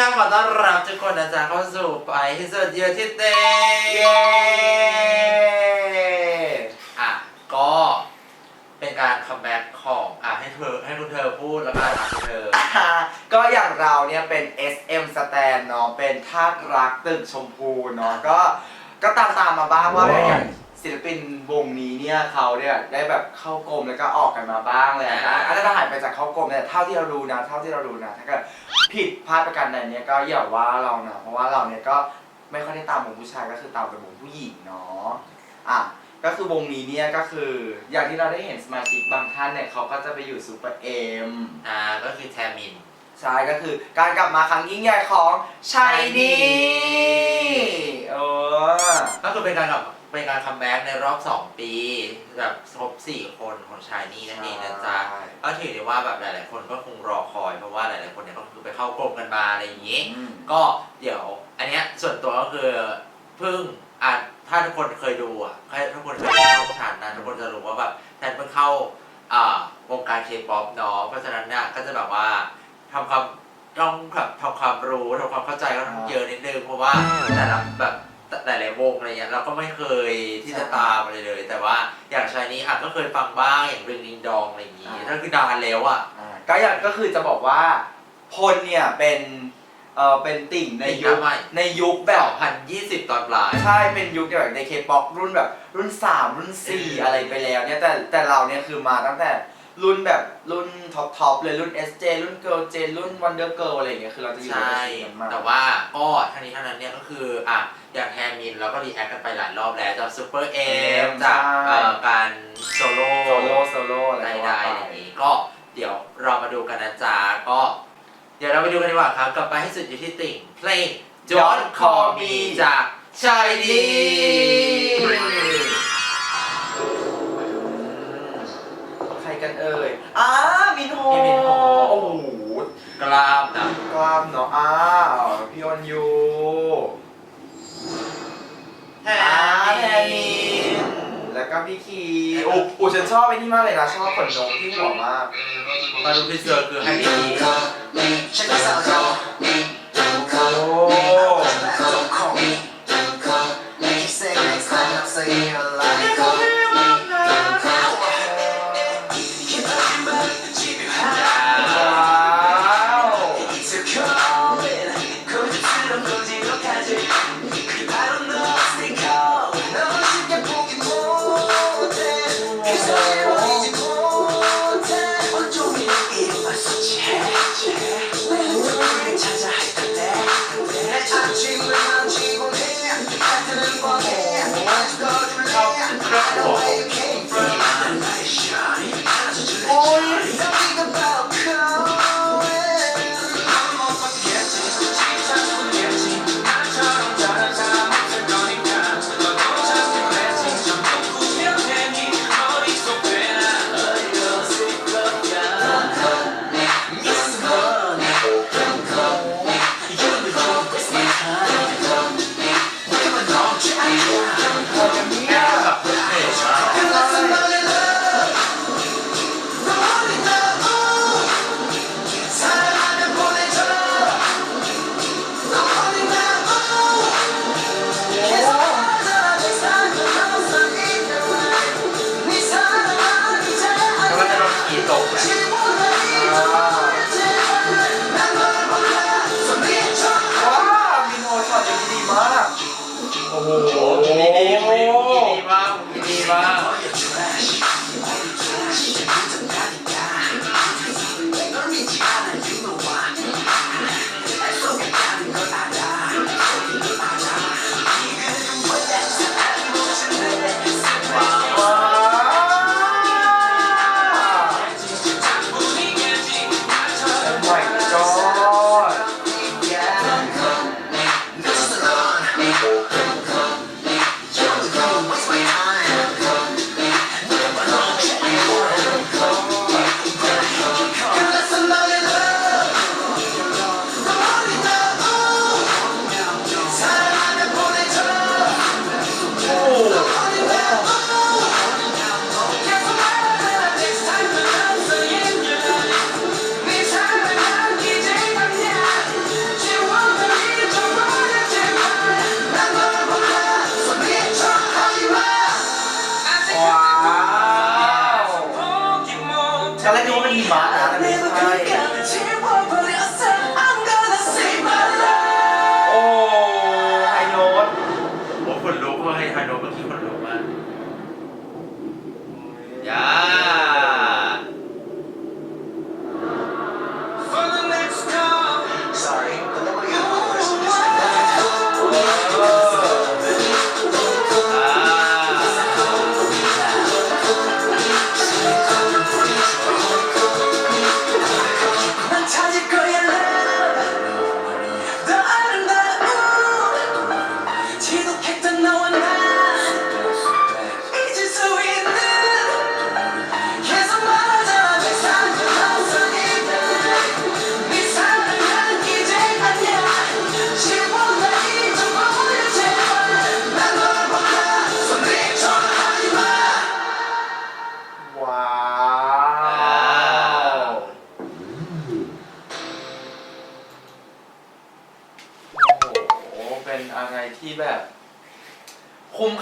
ครับขอต้อนรับทุกคนนะจ๊ะเข้าสู่ไปที่สุดเดียวที่เต้เย้อะก็เป็นการคัมแบ็กของอะให้เธอให้คุณเธอพูดแล้วกันอะคุณเธอ อ่าก็อย่างเราเนี่ยเป็น SM Stand เนาะเป็นทาสรักตึกชมพูเนาะก็ก็ตามตามๆมาบ้างว่าว้าว อย่างศิลปินวงนี้เนี่ยเขาเนี่ยได้แบบเข้ากรมแล้วก็ออกกันมาบ้างแล้วนะอาจจะหายไปจากเข้ากรมเนี่ยเท่าที่เรารู้นะเท่าที่เรารู้นะถ้าเกิด ผิดพลาดประการใดเนี่ยก็อย่าว่าเรานะเพราะว่าเราเนี่ยก็ไม่ค่อยได้ตามวงผู้ชายก็คือตามแต่วงผู้หญิงเนาะอะก็คือวงนี้เนี่ยก็คืออย่างที่เราได้เห็นสมาชิกบางท่านเนี่ยเขาก็จะไปอยู่ซูเปอร์เอ็มอ่าก็คือแทมิน ใช่ก็คือการกลับมาครั้งยิ่งใหญ่ของชายนีเออ ก็คือเป็นการกลับ เป็นการคัมแบ็กในรอบ 2 ปี แบบครบ 4 คนของชายนี่นั่นเองนะจ๊ะใช่ ก็ถือได้ว่าแบบหลาย ๆ คนก็คงรอคอย เพราะว่าหลาย ๆ คนเนี่ยก็คือไปเข้ากรมกันมาอะไรอย่างนี้ อืม ก็เดี๋ยว อันเนี้ยส่วนตัวก็คือเพิ่งอะถ้าทุกคนเคยดูอะถ้าทุกคนเคยดูช่องฉันนะทุกคนจะรู้ว่าแบบแทนเพิ่งเข้าอ่าวงการเคป๊อปเนาะเพราะฉะนั้นเนี่ยก็จะแบบว่าทำความต้องแบบทำความรู้ทำความเข้าใจก็ต้องเยอะนิดนึงเพราะว่าแต่ละแบบ หลายๆวงอะไรเงี้ยเราก็ไม่เคยที่จะตามอะไรเลย แต่ว่าอย่างชายนี้อะก็เคยฟังบ้างอย่างเรื่องดิงดองอะไรอย่างงี้นั่นคือนานแล้วอะ อ่าก็อย่างก็คือจะบอกว่าพลเนี่ยเป็นเออเป็นติ่งในติ่งยุคน้ำใหม่ ในยุคแบบ 2020 ตอนปลาย ใช่ เป็นยุคแบบในเคป๊อปรุ่นแบบรุ่น 3 รุ่น 4 อะไรไปแล้วเนี่ยแต่แต่เราเนี่ยคือมาตั้งแต่ รุ่นแบบรุ่นท็อปทอปเลยรุ่น SJ รุ่น Girl J รุ่น Wonder Girl อะไรอย่างเงี้ยคือเราจะอยู่ในใช่สีนั้นมาแต่ว่าก็ทั้งนี้ทั้งนั้นเนี่ยก็คืออะอย่างแทมินเราก็รีแอคกันไปหลายรอบแล้วจากซูเปอร์เอมใช่ จากเอ่อการโซโล่โซโล่โซโล่อะไรใดก็ว่าๆไปอย่างนี้ก็เดี๋ยวเรามาดูกันนะจ๊ะก็ เดี๋ยวเราไปดูกันดีกว่าครับกลับไปให้สุดอยู่ที่ติ่งเพลง Don't Call Me จากชายดี ใครกันเอ่ยอ้ามินโฮ พี่มินโฮ โอ้โห กล้ามนะ กล้ามเนาะอ้าวพี่ออนยู แท อ่าแท น มินแล้วก็พี่คีโอ้โหฉันชอบไอ้นี่ มากเลยนะชอบขนนกที่หัวมาก มาดูที่เจอคือให้พี่ดีโอ้ 哇 ดีดีดีมากดีมาก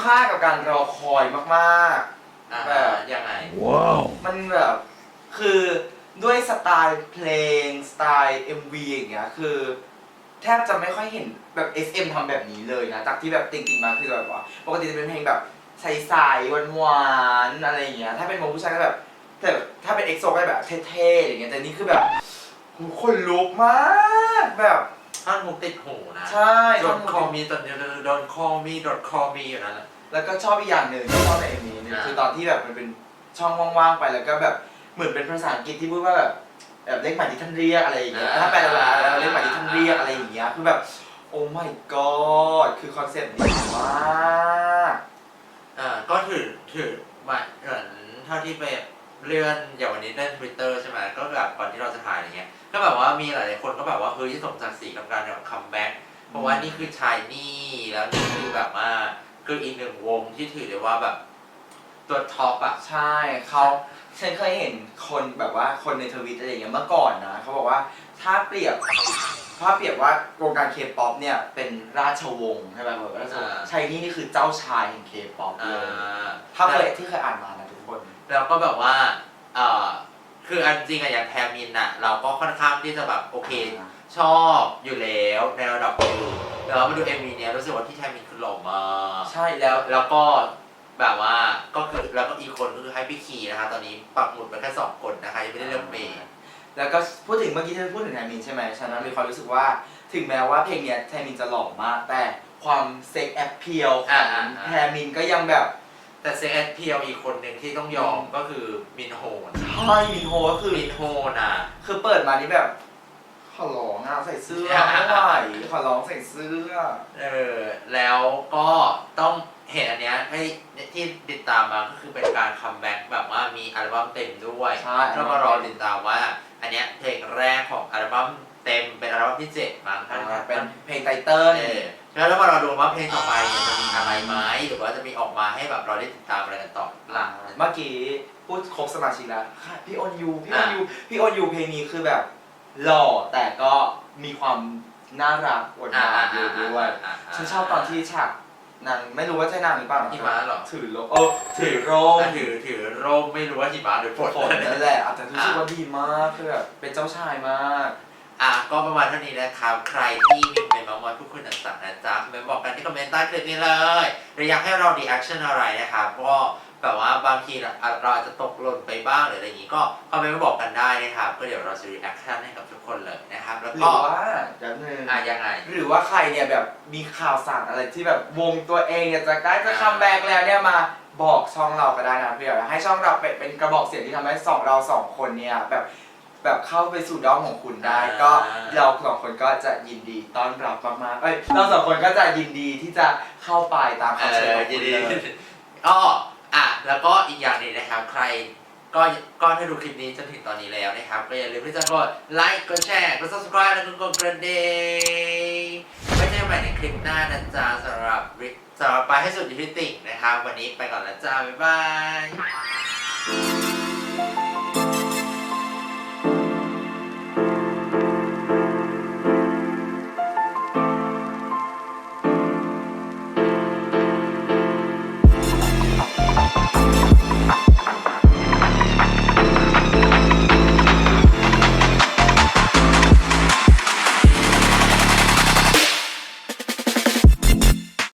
คุ้มค่ากับการรอคอยมากอ่าแบบยังไง ๆ มันแบบคือด้วยสไตล์เพลง สไตล์ MV อย่างเงี้ยคือ แทบจะไม่ค่อยเห็นแบบ SM ทำแบบนี้เลยนะ จากที่แบบติงๆมาคือแบบว่าปกติจะเป็นเพลงแบบใสๆหวานๆอะไรอย่างเงี้ยถ้าเป็นวงผู้ชายก็แบบ แต่ถ้าเป็นเอ็กโซก็แบบเท่ๆอย่างเงี้ยแต่นี่คือแบบโหคนลุกมากแบบ ท่อนมุกติดหูนะใช่โดท่อนนฮุคกอมีตอนนี้โดนคอมีโดนคอมีอยู่นั่นแหละ แล้วก็ชอบอีกอย่างหนึ่งที่ชอบในเอ็มวีเนี่ยอ่า คือตอนที่แบบมันเป็นช่องว่างๆไปแล้วก็แบบเหมือนเป็นภาษาอังกฤษที่พูดว่าแบบแบบเลขหมายที่ท่านเรียกอะไรอย่างเงี้ยถ้าแปลเวลาแล้วเลขหมายที่ท่านเรียกอะไรอย่างเงี้ยคือแบบ โอ้ my god คือคอนเซ็ปต์ดีมากอ่าก็ถือถือมาเหมือนเท่าที่ไปเลื่อนอย่างวันนี้เล่นทวิตเตอร์ใช่ไหมก็แบบก่อนที่เราจะถ่ายอะไรเงี้ยก็แบบว่ามีหลายๆคนก็แบบว่าเฮ้ยสมศักดิ์ศรีกับการแบบคัมแบ็กเพราะว่านี่คือชายนี่แล้วนี่คือแบบว่า คืออีกหนึ่งวงที่ถือได้ว่าแบบตัวท็อปอะใช่เขาฉันเคยเห็นคนแบบว่าคนในทวิตอะไรอย่างเงี้ยเมื่อก่อนนะเขาบอกว่าถ้าเปรียบถ้าเปรียบว่าวงการเคป๊อปเนี่ยเป็นราชวงศ์ใช่ไหมแบบราชวงศ์อ่าชายนี่นี่คือเจ้าชายแห่งเคป๊อปอ่เลยา ถ้าเคยที่เคยอ่านมานะทุกคน แล้วก็แบบว่าเอ่อคืออันจริงอะอย่างแทมินอะเราก็ค่อนข้างที่จะแบบโอเค ชอบอยู่แล้วในระดับหนึ่ง แล้วมาดูเอ็มวีเนี้ยรู้สึกว่าที่แทมินคือหล่อมากใช่แล้วแล้วก็แบบว่าก็คือแล้วก็อีกคนก็คือให้พี่คีนะคะ ตอนนี้ปักหมุดไปแค่สองคนนะคะยังไม่ได้เลือกเมย์แล้วก็พูดถึงเมื่อกี้ที่พูดถึงไทมินใช่ไหมฉะนั้นมีความรู้สึกว่าถึงแม้ว่าเพลงเนี้ยไทมินจะหล่อมาก แต่ความเซ็กแอปเพียลขอ่าองอ่าอ่าแทมินก็ยังแบบแต่เซนพีเออีกคนหนึ่งที่ต้องยอมก็คือมินโฮนใช่มินโฮก็คือมินโฮน่ะคือเปิดมานี่แบบ ขอร้องอะใส่เสื้อไม่ไหวขอร้องใส่เสื้อ เออแล้วก็ต้องเห็นอันเนี้ยให้ที่ติดตามมาก็คือเป็นการคัมแบ็กแบบว่ามีอัลบั้มเต็มด้วยใช่แล้วมารอติดตามว่า อันเนี้ยเพลงแรกของอัลบั้มเต็มเป็นอัลบั้มที่เจ็ดมั้งอ่าถ้าเป็นเพลงไตเติ้ล เออแล้วแล้วมารอดูว่าเพลงต่อไปเนี่ยจะมีอะไรไหมหรือว่าจะมีออกมาให้แบบเราได้ติดตามอะไรกันต่อหลังเมื่อกี้พูดครบสมาชิกแล้วค่ะพี่โอนยูพี่โอนอะยูพี่โอนยูเพลงนี้คือแบบ หล่อแต่ก็มีความน่ารักหวานๆอยู่ด้วยฉันชอบตอนที่ฉากนางไม่รู้ว่าใช่นางหรือเปล่านะหิมะเหรอ ถือร่มเออถือร่มถ้าถือถือร่มไม่รู้ว่าหิมะหรือฝน ฝนนั่นแหละแต่รู้สึกว่าดีมากคือแบบเป็นเจ้าชายมาก อะก็ประมาณเท่านี้นะครับ ใครที่มีเมนต์มามอยพูดคุยต่างๆนะจ๊ะเมนต์บอกกันที่คอมเมนต์ใต้คลิปนี้เลยหรืออยากให้เราดีแอคชั่นอะไรนะครับ ก็ แบบว่าบางทีเราเราอาจจะตกหล่นไปบ้างหรืออะไรอย่างนี้ก็คอมเมนต์มาบอกกันได้นะครับก็เดี๋ยวเราจะรีแอคชั่นให้กับทุกคนเลยนะครับ แล้วหรืก็อว่าเดี๋ยวนึงอะยังไง หรือว่าใครเนี่ยแบบมีข่าวสารอะไรที่แบบวงตัวเองเนี่ยจะใกล้จะคัมแบ็กแล้วเนี่ยมาบอกช่องเราก็ได้นะเพื่อให้ช่องเราเป็นเป็นกระบอกเสียงที่ทำให้สองเราสองคนเนี่ยแบบแบบเข้าไปสู่ด้อมของคุณได้ อ่า ก็เราสองคนก็จะยินดีต้อนรับมากๆเอ้ยเราสองคนก็จะยินดีที่จะเข้าไปตามเอคำเชิญอของยิคุนณดีเลยก็อะ แล้วก็อีกอย่างหนึงนะครับ ใครก็ก็ถ้าดูคลิปนี้จนถึงตอนนี้แล้วนะครับ ก็อย่าลืมที่จะกดไลค์กดแชร์กด subscribe แล้วก็กดกระดิ่งไว้เจอกันใหม่ในคลิปหน้านะจ๊ะสำหรับสำหรับไปให้สุดอยู่ที่ติ่งนะครับ วันนี้ไปก่อนแล้วจ้าบ๊ายบาย